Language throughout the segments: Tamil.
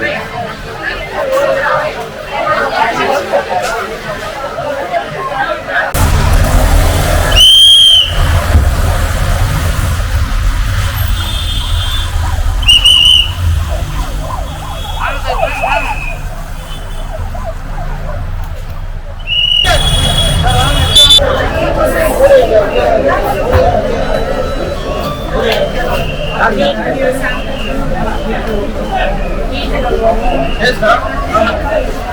Yeah. Yes, sir.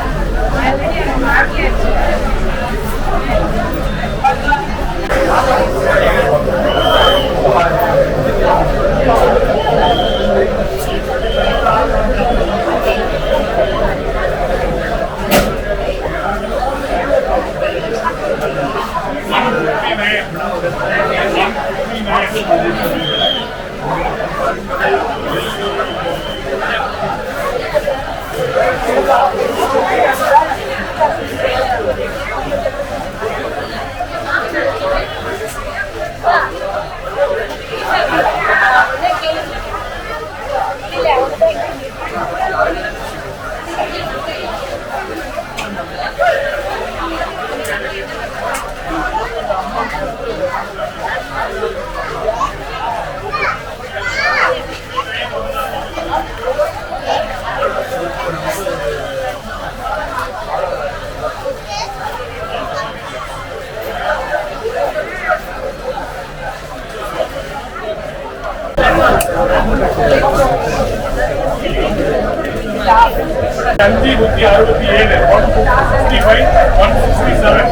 ಬುದ್ಧಿ ಬುದ್ಧಿ ಆರು ಬುದ್ಧಿ ಏಳು one fifty five one sixty seven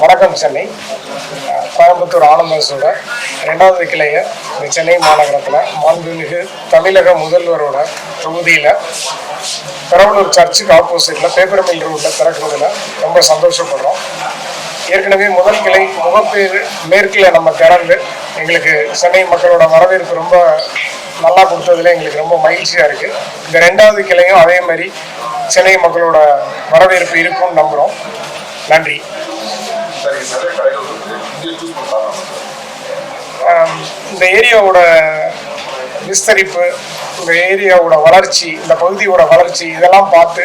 வணக்கம் சென்னை. கோயம்புத்தூர் ஆனந்தோட ரெண்டாவது கிளையை இந்த சென்னை மாநகரத்தில் மாண்புமிகு தமிழக முதல்வரோட தொகுதியில் பெரம்பலூர் சர்ச்சுக்கு ஆப்போசிட்டில் பேப்பர் மில் ரோட்டில் திறக்கிறதுல ரொம்ப சந்தோஷப்படுறோம். ஏற்கனவே முதல் கிளை முகப்பேர் மேற்கில் நம்ம திறந்து எங்களுக்கு சென்னை மக்களோட வரவேற்பு ரொம்ப நல்லா கொடுத்ததுல எங்களுக்கு ரொம்ப மகிழ்ச்சியாக இருக்குது இந்த ரெண்டாவது கிளையும் அதே மாதிரி சென்னை மக்களோட வரவேற்பு இருக்கும்னு நம்புகிறோம் நன்றி. இந்த ஏரியாவோட விஸ்தரிப்பு இந்த ஏரியாவோட வளர்ச்சி இந்த பகுதியோட வளர்ச்சி இதெல்லாம் பார்த்து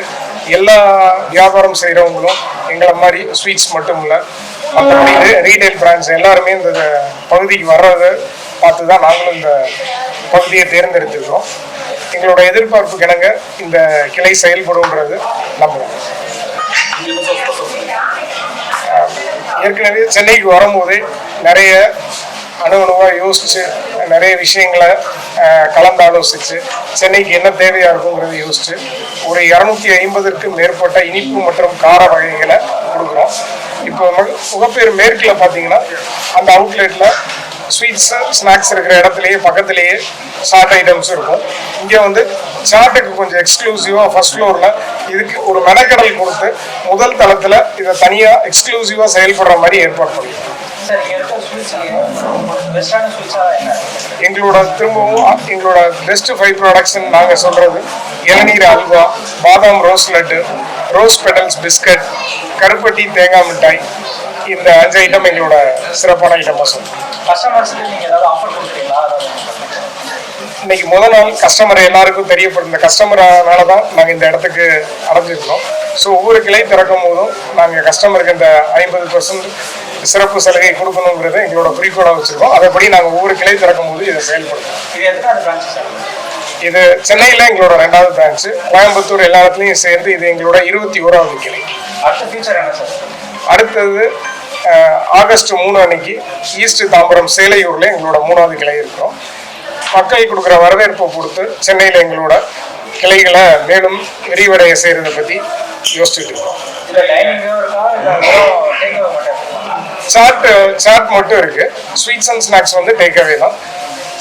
எல்லா வியாபாரம் செய்கிறவங்களும் எங்களை மாதிரி ஸ்வீட்ஸ் மட்டும் இல்லை மற்றபடி ரீட்டைல் பிரான்ச் எல்லாருமே இந்த பகுதிக்கு வர்றதை பார்த்து தான் நாங்களும் இந்த பகுதியை தேர்ந்தெடுத்துக்கிறோம் எங்களோட எதிர்பார்ப்பு கிணங்க இந்த கிளை செயல்படும்ன்றது நம்புகிறோம் ஏற்கனவே சென்னைக்கு வரும்போதே நிறைய அணு அணுவாக யோசிச்சு நிறைய விஷயங்களை கலந்து ஆலோசிச்சு சென்னைக்கு என்ன தேவையாக இருக்குங்கிறத யோசிச்சு ஒரு இரநூத்தி ஐம்பதுக்கு மேற்பட்ட இனிப்பு மற்றும் கார வகைகளை கொடுக்குறோம். இப்போ முகப்பேர் மேற்கில் பார்த்தீங்கன்னா அந்த அவுட்லெட்டில் ஸ்வீட்ஸ் ஸ்நாக்ஸ் இருக்கிற இடத்துலையே பக்கத்துலேயே சாட் ஐட்டம்ஸ் இருக்கும். இங்கே வந்து சாட்டுக்கு கொஞ்சம் எக்ஸ்க்ளூசிவாக ஃபர்ஸ்ட் ஃப்ளோரில் இதுக்கு ஒரு மெனக்கடல் கொடுத்து முதல் தளத்தில் இதை தனியாக எக்ஸ்க்ளூசிவாக செயல்படுற மாதிரி ஏற்பாடு பண்ணியிருக்கோம் எங்களோட திரும்பவும் எங்களோட பெஸ்ட் ஃபைவ் ப்ராடக்ட்ஸ்னு நாங்கள் சொல்கிறது இளநீர் halwa badam rose laddu rose petals biscuit கருப்பட்டி தேங்காய் மிட்டாய் இந்த அஞ்சு ஐட்டம் எங்களோட சிறப்பான ஐட்டமாக சொல்லுவோம் கஸ்டமர்ஸ்க்கு நீங்கள் ஏதாவது ஆஃபர் கொடுக்குறீங்களா இன்னைக்கு முதல் நாள் கஸ்டமர் எல்லாருக்கும் தெரியப்படும். இந்த கஸ்டமரால தான் நாங்கள் இந்த இடத்துக்கு அடைஞ்சிருக்கோம் ஸோ ஒவ்வொரு கிளை திறக்கும் போதும் நாங்கள் கஸ்டமருக்கு இந்த ஐம்பது பர்சன்ட் சிறப்பு சலுகை கொடுக்கணுங்கிறத எங்களோட குறிக்கோளாக வச்சுருக்கோம். அதைப்படி நாங்கள் ஒவ்வொரு கிளை திறக்கும் போது இதை செயல்படுத்துவோம் இது சென்னையில் எங்களோட ரெண்டாவது பிரான்ச்சு கோயம்புத்தூர் எல்லா இடத்துலையும் சேர்ந்து இது எங்களோட இருபத்தி ஓராவது கிளை. அடுத்தது ஆகஸ்ட் மூணு அன்னைக்கு ஈஸ்ட் தாம்பரம் சேலையூரில் எங்களோட மூணாவது கிளை இருக்கிறோம் மக்கள் கொடுக்குற வரவேற்பை பொறுத்து சென்னையில் எங்களோட கிளைகளை மேலும் விரிவடைய செய்கிறத பற்றி யோசிச்சுட்டு இருக்கோம் இதுல டைனிங்கும் இருக்கா இல்ல டேக் அவே மட்டும் சாட் சாட் மட்டும் இருக்கு. ஸ்வீட்ஸ் அண்ட் ஸ்நாக்ஸ் வந்து டேக் அவே தான்.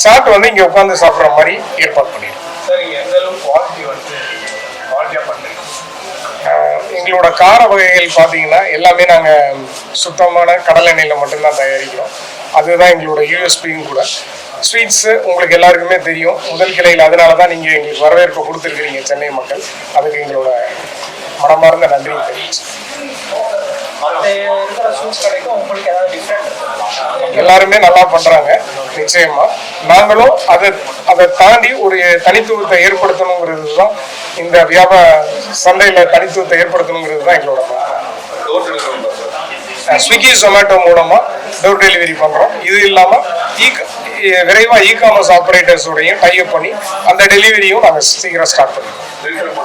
சாட் வந்து இங்கே உட்காந்து சாப்பிட்ற மாதிரி ஏற்பாடு ஆஹ் எங்களோட கார வகைகள் பார்த்தீங்கன்னா எல்லாமே நாங்கள் சுத்தமான கடல் எண்ணெயில் மட்டும்தான் தயாரிக்கிறோம். அதுதான் எங்களோட யூஎஸ்பியும் கூட. ஸ்வீட்ஸு உங்களுக்கு எல்லாருக்குமே தெரியும். முதல் கிளையில் அதனால தான் நீங்கள் எங்களுக்கு வரவேற்பு கொடுத்துருக்கிறீங்க சென்னை மக்கள். அதுக்கு எங்களோட மனமார்ந்த நன்றியை தெரிவிச்சு மற்ற இருக்கிற ஸ்வீட்ஸ் கடைக்கும் உங்களுக்கு ஏதாவது டிஃப்ரெண்ட் எல்லாருமே நல்லா பண்றாங்க நிச்சயமா. நாங்களும் அதை அதை தாண்டி ஒரு தனித்துவத்தை ஏற்படுத்தணுங்கிறது தான் இந்த வியாபார சந்தையில தனித்துவத்தை ஏற்படுத்தணுங்கிறது தான் எங்களோட ஸ்விக்கி ஜொமேட்டோ மூலமா டோர் டெலிவரி பண்றோம். இது இல்லாம இ விரைவா இ காமர்ஸ் ஆப்ரேட்டர்ஸோடையும் டைப் பண்ணி அந்த டெலிவரியும் நாங்கள் சீக்கிரம் ஸ்டார்ட் பண்ணுறீங்களா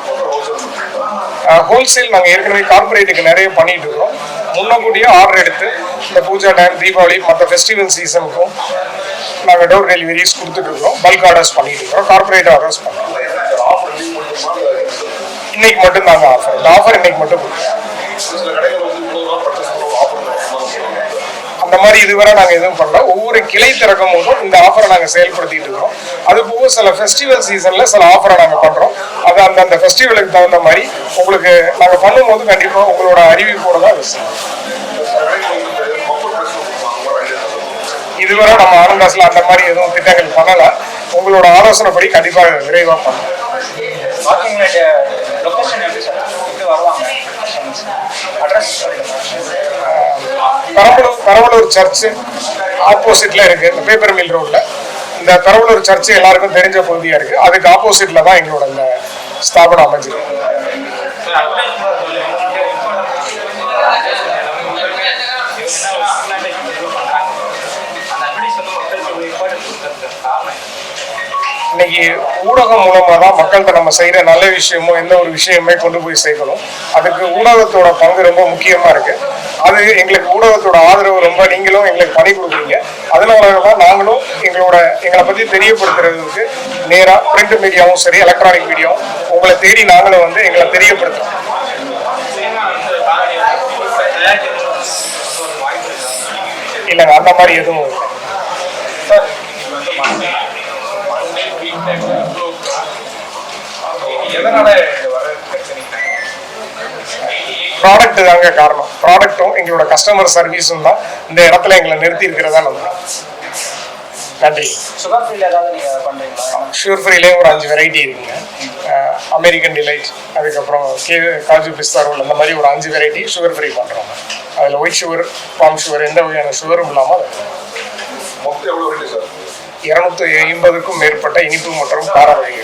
ஹோல்சேல் நாங்கள் ஏற்கனவே கார்பரேட்டுக்கு நிறைய பண்ணிட்டு இருக்கோம். முன்னக்கூட்டியே ஆர்டர் எடுத்து இந்த பூஜா டைம் தீபாவளி மற்ற ஃபெஸ்டிவல் சீசனுக்கும் நாங்கள் டோர் டெலிவரிஸ் கொடுத்துட்டு இருக்கோம். பல்க் ஆர்டர்ஸ் பண்ணிட்டு இருக்கோம். கார்பரேட் ஆர்டர்ஸ் பண்ணுறோம் ஆஃபர் இன்னைக்கு மட்டும் தாங்க ஆஃபர் இந்த ஆஃபர் இன்னைக்கு மட்டும் கொடுக்குறோம் சில கடைகள் வந்து இவ்வளோ ரூபா பர்ச்சேஸ் பண்ணுவோம் ஆஃபர் பண்ணுவாங்க அந்த மாதிரி இதுவரை நாங்கள் எதுவும் பண்ணல. ஒவ்வொரு கிளை திறக்கும் போதும் இந்த ஆஃபரை நாங்கள் செயல்படுத்திட்டு இருக்கிறோம். அது போக சில ஃபெஸ்டிவல் சீசனில் சில ஆஃபரை நாங்கள் பண்ணுறோம் அது அந்தந்த ஃபெஸ்டிவலுக்கு தகுந்த மாதிரி உங்களுக்கு நாங்கள் பண்ணும்போது கண்டிப்பாக உங்களோட அறிவிப்போட தான் விஷயம் இதுவரை நம்ம ஆனந்தாஸ்ல அந்த மாதிரி எதுவும் திட்டங்கள் பண்ணல. உங்களோட ஆலோசனைப்படி கண்டிப்பாக விரைவாக பண்ணலாம். லொக்கேஷன் எப்படி சார் வருவாங்க. அட்ரஸ் பெரம்பலூர் பெரம்பலூர் சர்ச்சு ஆப்போசிட்ல இருக்கு. இந்த பேப்பர் மில் ரோட்ல. இந்த பெரம்பலூர் சர்ச்சு எல்லாருக்கும் தெரிஞ்ச பகுதியா இருக்கு. அதுக்கு ஆப்போசிட்ல தான் எங்களோட இந்த ஸ்தாபனம் அமைஞ்சிருக்கு. இன்னைக்கு ஊடகம் மூலமா தான் மக்கள்கிட்ட நம்ம செய்யற நல்ல விஷயமோ எந்த ஒரு விஷயமே கொண்டு போய் சேர்க்கணும். அதுக்கு ஊடகத்தோட பங்கு ரொம்ப முக்கியமா இருக்கு. அது எங்களுக்கு ஊடகத்தோட ஆதரவு ரொம்ப நீங்களும் எங்களுக்கு பண்ணி கொடுக்குறீங்க. அதனால தான் நாங்களும் எங்களோட எங்களை பத்தி தெரியப்படுத்துறதுக்கு நேரா பிரிண்ட் மீடியாவும் சரி எலக்ட்ரானிக் மீடியாவும் உங்களை தேடி நாங்களும் வந்து எங்களை தெரியப்படுத்துறோம். இல்லைங்க அந்த மாதிரி எதுவும் இல்லை. எதனால ப்ராடக்ட் தாங்க காரணம். ப்ராடக்ட்டும் எங்களோட கஸ்டமர் சர்வீஸும் தான் இந்த இடத்துல எங்களை நிறுத்தி இருக்கிறதா நம்புறோம் நன்றி. சுகர் ஃப்ரீல ஏதாவது நீங்க பண்றீங்களா? ஷுகர் ஃப்ரீலேயே ஒரு அஞ்சு வெரைட்டி இருக்குங்க. அமெரிக்கன் டிலைட் அதுக்கப்புறம் கே காஜு பிஸ்தா ரோல் அந்த மாதிரி ஒரு அஞ்சு வெரைட்டி சுகர் ஃப்ரீ பண்ணுறோம் அதில் ஒயிட் சுகர் பாம் சுகர் எந்த வகையான சுகரும் இல்லாமல் இரநூத்தி ஐம்பதுக்கும் மேற்பட்ட இனிப்பு மற்றும் கார வகைகள்.